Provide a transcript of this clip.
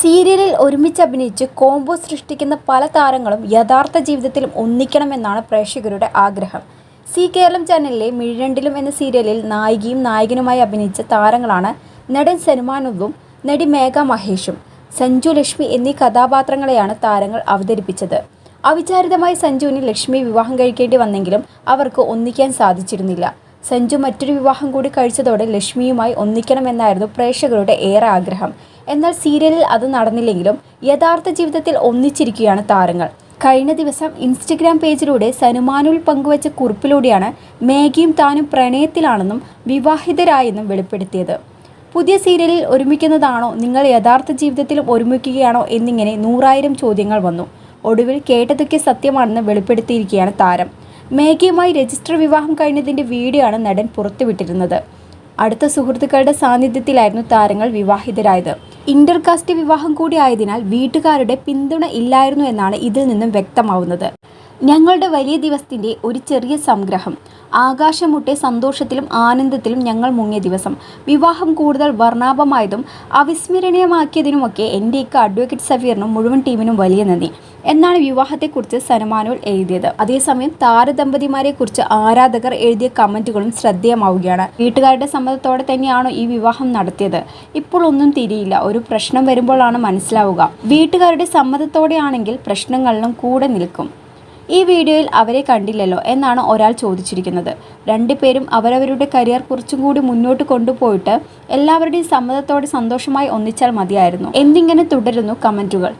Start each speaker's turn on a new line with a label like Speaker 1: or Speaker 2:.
Speaker 1: സീരിയലിൽ ഒരുമിച്ച് അഭിനയിച്ച് കോംബോ സൃഷ്ടിക്കുന്ന പല താരങ്ങളും യഥാർത്ഥ ജീവിതത്തിലും ഒന്നിക്കണമെന്നാണ് പ്രേക്ഷകരുടെ ആഗ്രഹം. സി കേരളം ചാനലിലെ മിഴിരണ്ടിലും എന്ന സീരിയലിൽ നായികയും നായകനുമായി അഭിനയിച്ച താരങ്ങളാണ് നടൻ സനുമാനുവും നടി മേഘ മഹേഷും. സഞ്ജു ലക്ഷ്മി എന്നീ കഥാപാത്രങ്ങളെയാണ് താരങ്ങൾ അവതരിപ്പിച്ചത്. അവിചാരിതമായി സഞ്ജുവിന് ലക്ഷ്മി വിവാഹം കഴിക്കേണ്ടി വന്നെങ്കിലും അവർക്ക് ഒന്നിക്കാൻ സാധിച്ചിരുന്നില്ല. സഞ്ജു മറ്റൊരു വിവാഹം കൂടി കഴിച്ചതോടെ ലക്ഷ്മിയുമായി ഒന്നിക്കണമെന്നായിരുന്നു പ്രേക്ഷകരുടെ ഏറെ ആഗ്രഹം. എന്നാൽ സീരിയലിൽ അത് നടന്നില്ലെങ്കിലും യഥാർത്ഥ ജീവിതത്തിൽ ഒന്നിച്ചിരിക്കുകയാണ് താരങ്ങൾ. കഴിഞ്ഞ ദിവസം ഇൻസ്റ്റഗ്രാം പേജിലൂടെ സനുമാനുൽ പങ്കുവച്ച കുറിപ്പിലൂടെയാണ് മേഘിയും താനും പ്രണയത്തിലാണെന്നും വിവാഹിതരായെന്നും വെളിപ്പെടുത്തിയത്. പുതിയ സീരിയലിൽ ഒരുമിക്കുന്നതാണോ നിങ്ങൾ യഥാർത്ഥ ജീവിതത്തിലും ഒരുമിക്കുകയാണോ എന്നിങ്ങനെ നൂറായിരം ചോദ്യങ്ങൾ വന്നു. ഒടുവിൽ കേട്ടതൊക്കെ സത്യമാണെന്ന് വെളിപ്പെടുത്തിയിരിക്കുകയാണ് താരം. മേഘയുമായി രജിസ്റ്റർ വിവാഹം കഴിഞ്ഞതിന്റെ വീഡിയോ ആണ് നടൻ പുറത്തുവിട്ടിരുന്നത്. അടുത്ത സുഹൃത്തുക്കളുടെ സാന്നിധ്യത്തിലായിരുന്നു താരങ്ങൾ വിവാഹിതരായത്. ഇന്റർകാസ്റ്റ് വിവാഹം കൂടി ആയതിനാൽ വീട്ടുകാരുടെ പിന്തുണ ഇല്ലായിരുന്നു എന്നാണ് ഇതിൽ നിന്നും വ്യക്തമാവുന്നത്. ഞങ്ങളുടെ വലിയ ദിവസത്തിന്റെ ഒരു ചെറിയ സംഗ്രഹം. ആകാശമുട്ടെ സന്തോഷത്തിലും ആനന്ദത്തിലും ഞങ്ങൾ മുങ്ങിയ ദിവസം. വിവാഹം കൂടുതൽ വർണാഭമായതും അവിസ്മരണീയമാക്കിയതിനുമൊക്കെ എന്റെയൊക്കെ അഡ്വക്കേറ്റ് സഫീറിനും മുഴുവൻ ടീമിനും വലിയ നന്ദി. എന്നാണ് വിവാഹത്തെക്കുറിച്ച് സനമാനുൽ എഴുതിയത്. അതേസമയം താരദമ്പതിമാരെക്കുറിച്ച് ആരാധകർ എഴുതിയ കമന്റുകളും ശ്രദ്ധേയമാവുകയാണ്. വീട്ടുകാരുടെ സമ്മതത്തോടെ തന്നെയാണോ ഈ വിവാഹം നടത്തിയത്? ഇപ്പോൾ ഒന്നും തിരിയില്ല. ഒരു പ്രശ്നം വരുമ്പോഴാണ് മനസ്സിലാവുക. വീട്ടുകാരുടെ സമ്മതത്തോടെയാണെങ്കിൽ പ്രശ്നങ്ങളിലും കൂടെ നിൽക്കും. ഈ വീഡിയോയിൽ അവരെ കണ്ടില്ലല്ലോ എന്നാണ് ഒരാൾ ചോദിച്ചിരിക്കുന്നത്. രണ്ടുപേരും അവരവരുടെ കരിയർ കുറച്ചും കൂടി മുന്നോട്ട് കൊണ്ടുപോയിട്ട് എല്ലാവരുടെയും സമ്മതത്തോടെ സന്തോഷമായി ഒന്നിച്ചാൽ മതിയായിരുന്നു. എന്നിങ്ങനെ തുടരുന്നു കമന്റുകൾ